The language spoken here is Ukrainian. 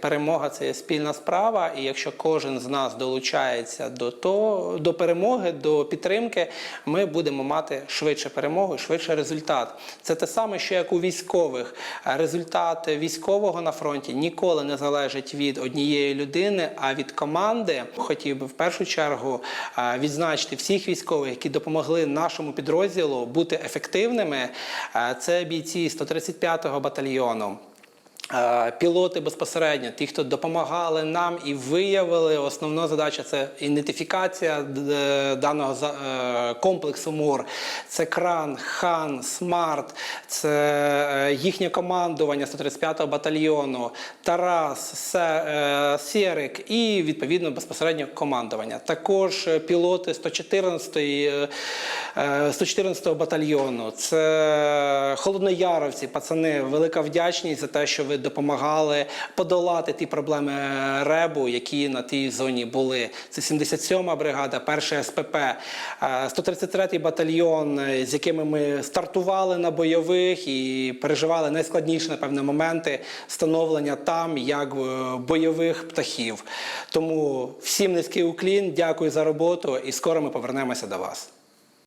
Перемога це є спільна справа, і якщо кожен з нас долучається до того, до перемоги, до підтримки, ми будемо мати швидше перемогу, швидше результат. Це те саме, що як у військових. Результат військового на фронті ніколи не залежить від однієї людини, а від команди. Хотів би в першу чергу відзначити всіх військових, які допомогли нашому підрозділу бути ефективними. Це бійці 135-го батальйону. Е, Пілоти безпосередньо, ті, хто допомагали нам і виявили, основна задача це ідентифікація даного е, комплексу МОР. Це кран, хан, смарт, це е, їхнє командування 135-го батальйону, Тарас, Се- е, і відповідно безпосередньо командування. Також е, пілоти 114-ї, е, е, 114-го батальйону. Це холоднояровці, пацани. Велика вдячність за те, що ви допомагали подолати ті проблеми ребу, які на тій зоні були. Це 77-ма бригада, перша СПП, е, 133-й батальйон, е, з якими ми стартували на бойових і переживали найскладніші, напевне, моменти становлення там як бойових птахів. Тому всім низький уклін, дякую за роботу, і скоро ми повернемося до вас.